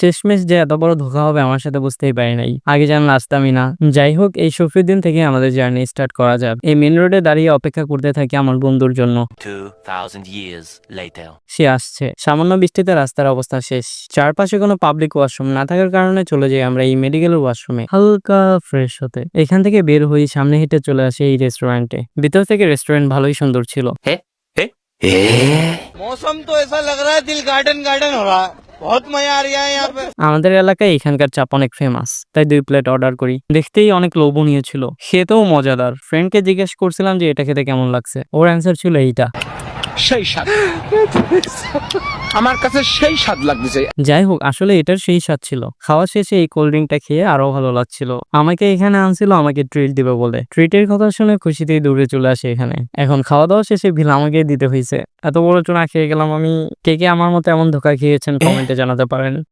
শেষমেশ যে এত বড় ধোকা হবে আমার সাথে বুঝতেই পারি নাই। আগে জানলে আসতামই না। যাই হোক এই শফিউদ্দিন থেকে আমাদের জার্নি স্টার্ট করা যাক। এই মেন রোডে দাঁড়িয়ে অপেক্ষা করতে থাকি আমার বন্ধুর জন্য। সে আসছে। সামান্য বৃষ্টিতে রাস্তার অবস্থা শেষ। চারপাশে কোনো পাবলিক ওয়াশরুম না থাকার কারণে চলে যাই আমরা এই মেডিকেল ওয়াশরুমে হালকা ফ্রেশ হতে। এখান থেকে বের হয়ে সামনে হেঁটে চলে আসে এই রেস্টুরেন্টে ভিতর থেকে রেস্টুরেন্ট ভালোই সুন্দর ছিল। মৌসম তো এসা লগ রা দিল গার্ডেন গার্ডেন হো রা আমাদের এলাকায় এখানকার চাপ অনেক ফেমাস তাই দুই প্লেট অর্ডার করি। দেখতেই অনেক লোভনীয় ছিল। খেতেও মজাদার। ফ্রেন্ডকে জিজ্ঞেস করছিলাম যে, এটা খেতে কেমন লাগছে? ওর অ্যান্সার ছিল এইটা। সেই স্বাদ। আমার কাছে সেই স্বাদ লাগতেছে। যাই হোক, আসলে এটার সেই স্বাদ ছিল। খাওয়া শেষে এই কোল্ড ড্রিঙ্কটা খেয়ে আরও ভালো লাগছিল। আমাকে এখানে আনছিল, আমাকে ট্রিট দিবে বলে। ট্রিটের কথা শুনে খুশিতেই দূরে চলে আসে এখানে। এখন খাওয়া দাওয়া শেষে ভিল আমাকে দিতে হয়েছে এত বড় চুনা খেয়ে গেলাম আমি। কে কে আমার মতো এমন ধোকা খেয়েছেন কমেন্টে জানাতে পারেন।